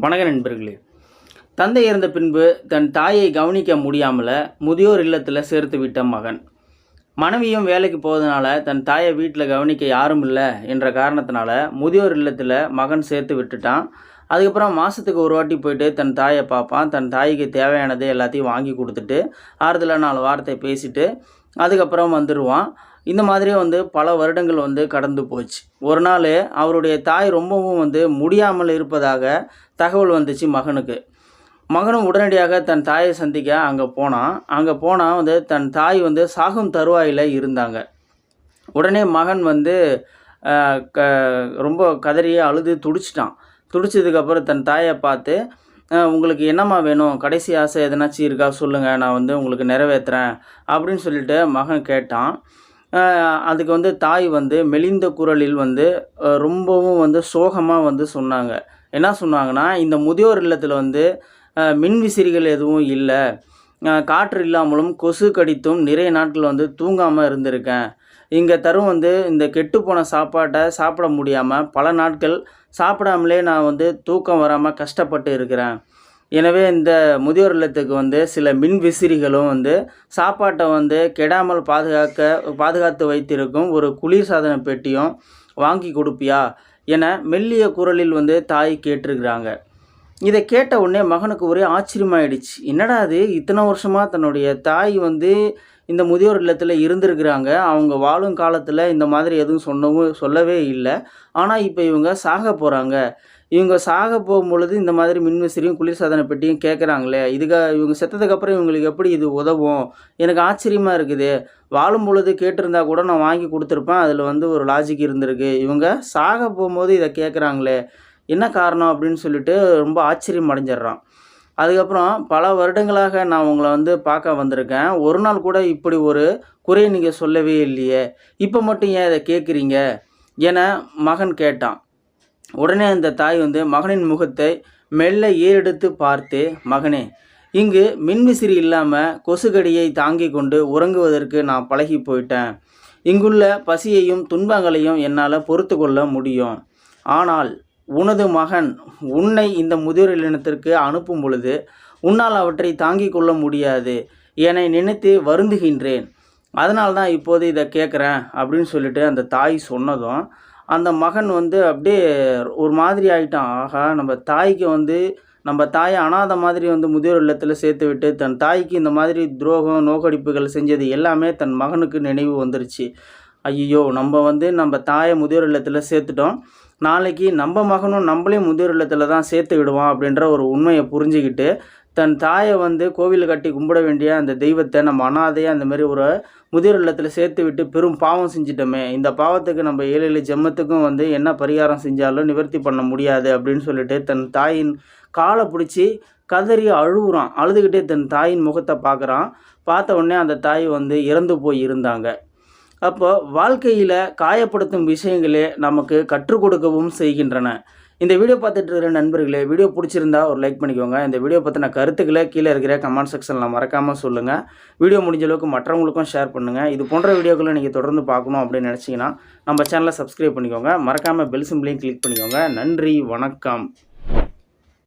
வணக்க நண்பர்களே. தந்தை இறந்த பின்பு தன் தாயை கவனிக்க முடியாமல் முதியோர் இல்லத்தில் சேர்த்து விட்ட மகன். மனைவியும் வேலைக்கு போவதனால தன் தாயை வீட்டில் கவனிக்க யாரும் இல்லை என்ற காரணத்தினால முதியோர் இல்லத்தில் மகன் சேர்த்து விட்டுட்டான். அதுக்கப்புறம் மாதத்துக்கு ஒரு வாட்டி போயிட்டு தன் தாயை பார்ப்பான். தன் தாய்க்கு தேவையானது எல்லாத்தையும் வாங்கி கொடுத்துட்டு ஆறுதலாக நாலு வார்த்தை பேசிட்டு அதுக்கப்புறம் வந்துடுவான் இந்த மாதிரியே வந்து பல வருடங்கள் வந்து கடந்து போச்சு. ஒரு நாள் அவருடைய தாய் ரொம்பவும் வந்து முடியாமல் இருப்பதாக தகவல் வந்துச்சு மகனுக்கு. மகனும் உடனடியாக தன் தாயை சந்திக்க அங்கே போனான். அங்கே போனால் வந்து தன் தாய் வந்து சாகும் தருவாயில் இருந்தாங்க. உடனே மகன் வந்து க ரொம்ப கதறி அழுது துடிச்சிட்டான். துடிச்சதுக்கப்புறம் தன் தாயை பார்த்து உங்களுக்கு என்னம்மா வேணும்? கடைசி ஆசை எதனாச்சும் இருக்கா? சொல்லுங்கள் நான் வந்து உங்களுக்கு நிறைவேற்றுறேன் அப்படின்னு சொல்லிட்டு மகன் கேட்டான். அதுக்கு வந்து தாய் வந்து மெலிந்த குரலில் வந்து ரொம்பவும் வந்து சோகமாக வந்து சொன்னாங்க. என்ன சொன்னாங்கன்னா இந்த முதியோர் இல்லத்தில் வந்து மின் விசிறிகள் எதுவும் இல்லை. காற்று இல்லாமலும் கொசு கடித்தும் நிறைய நாட்கள் வந்து தூங்காமல் இருந்திருக்கேன். இங்கே தரும் வந்து இந்த கெட்டுப்போன சாப்பாட்டை சாப்பிட முடியாமல் பல நாட்கள் சாப்பிடாமலே நான் வந்து தூக்கம் வராமல் கஷ்டப்பட்டு இருக்கிறேன். எனவே இந்த முதியோர் இல்லத்துக்கு வந்து சில மின் விசிறிகளும் வந்து சாப்பாட்டை வந்து கெடாமல் பாதுகாக்க பாதுகாத்து வைத்திருக்கும் ஒரு குளிர்சாதன பெட்டியும் வாங்கி கொடுப்பியா என மெல்லிய குரலில் வந்து தாய் கேட்டிருக்கிறாங்க. இதை கேட்ட உடனே மகனுக்கு ஒரே ஆச்சரியமாயிடுச்சு. என்னடா அது இத்தனை வருஷமாக தன்னுடைய தாய் வந்து இந்த முதியோர் இல்லத்தில் இருந்திருக்கிறாங்க. அவங்க வாழும் காலத்தில் இந்த மாதிரி எதுவும் சொன்னவும் சொல்லவே இல்லை. ஆனால் இப்போ இவங்க சாக போகிறாங்க இவங்க சாக போகும்பொழுது இந்த மாதிரி மின்விசிறியும் குளிர்சாதன பெட்டியும் கேட்குறாங்களே இதுக்காக இவங்க செத்ததுக்கப்புறம் இவங்களுக்கு எப்படி இது உதவும்? எனக்கு ஆச்சரியமாக இருக்குது. வாழும் பொழுது கேட்டிருந்தா கூட நான் வாங்கி கொடுத்துருப்பேன். அதில் வந்து ஒரு லாஜிக் இருந்திருக்கு. இவங்க சாக போகும்போது இதை கேட்குறாங்களே என்ன காரணம் அப்படின்னு சொல்லிட்டு ரொம்ப ஆச்சரியம் அடைஞ்சிடுறான். அதுக்கப்புறம் பல வருடங்களாக நான் உங்களை வந்து பார்க்க வந்திருக்கேன். ஒரு நாள் கூட இப்படி ஒரு குறை நீங்கள் சொல்லவே இல்லையே. இப்போ மட்டும் ஏன் இதை கேட்குறீங்க என மகன் கேட்டான். உடனே அந்த தாய் வந்து மகனின் முகத்தை மெல்ல ஏறெடுத்து பார்த்து மகனே இங்கு மின்விசிறி இல்லாமல் கொசுகடியை தாங்கி கொண்டு உறங்குவதற்கு நான் பழகி போயிட்டேன். இங்குள்ள பசியையும் துன்பங்களையும் என்னால் பொறுத்து கொள்ள முடியும். ஆனால் உனது மகன் உன்னை இந்த முதியோர் இல்லத்திற்கு அனுப்பும் பொழுது உன்னால் அவற்றை தாங்கிக் கொள்ள முடியாது. என்னை நினைத்து வருந்துகின்றேன். அதனால தான் இப்போது இதை கேட்குறேன் அப்படின்னு சொல்லிட்டு அந்த தாய் சொன்னதும் அந்த மகன் வந்து அப்படியே ஒரு மாதிரி ஆகிட்டான் ஆகா நம்ம தாய்க்கு வந்து நம்ம தாயை அனாதை மாதிரி வந்து முதியோர் இல்லத்தில் சேர்த்து விட்டு தன் தாய்க்கு இந்த மாதிரி துரோகம் நோக்கடிப்புகள் செஞ்சது எல்லாமே தன் மகனுக்கு நினைவு வந்துருச்சு. ஐயோ நம்ம வந்து நம்ம தாயை முதியோர் இல்லத்தில் சேர்த்துட்டோம். நாளைக்கு நம்ம மகனும் நம்மளே முதியோர் இல்லத்தில் தான் சேர்த்து விடுவான் அப்படின்ற ஒரு உண்மையை புரிஞ்சுக்கிட்டு தன் தாயை வந்து கோவில் கட்டி கும்பிட வேண்டிய அந்த தெய்வத்தை நம்ம அனாதையாக அந்த மாதிரி ஒரு முதியோர் இல்லத்தில் சேர்த்து விட்டு பெரும் பாவம் செஞ்சிட்டோமே. இந்த பாவத்துக்கு நம்ம ஏழு ஏழு ஜென்மத்துக்கும் வந்து என்ன பரிகாரம் செஞ்சாலும் நிவர்த்தி பண்ண முடியாது அப்படின்னு சொல்லிட்டு தன் தாயின் காலை பிடிச்சி கதறி அழுகுறான். அழுதுகிட்டே தன் தாயின் முகத்தை பார்க்குறான். பார்த்த உடனே அந்த தாய் வந்து இறந்து போய் இருந்தாங்க. அப்போ வாழ்க்கையில் காயப்படுத்தும் விஷயங்களே நமக்கு கற்றுக் கொடுக்கவும் செய்கின்றன. இந்த வீடியோ பார்த்துட்டு இருக்கிற நண்பர்களே வீடியோ பிடிச்சிருந்தா ஒரு லைக் பண்ணிக்கோங்க. இந்த வீடியோ பற்றின கருத்துக்களை கீழே இருக்கிற கமெண்ட் செக்ஷனில் மறக்காமல் சொல்லுங்கள் வீடியோ முடிஞ்ச அளவுக்கு மற்றவங்களுக்கும் ஷேர் பண்ணுங்கள் இது போன்ற வீடியோக்களை நீங்கள் தொடர்ந்து பார்க்கணும் அப்படின்னு நினச்சிங்கன்னா நம்ம சேனலை சப்ஸ்கிரைப் பண்ணிக்கோங்க. மறக்காமல் பெல் சிம்லையும் கிளிக் பண்ணிக்கோங்க. நன்றி வணக்கம்.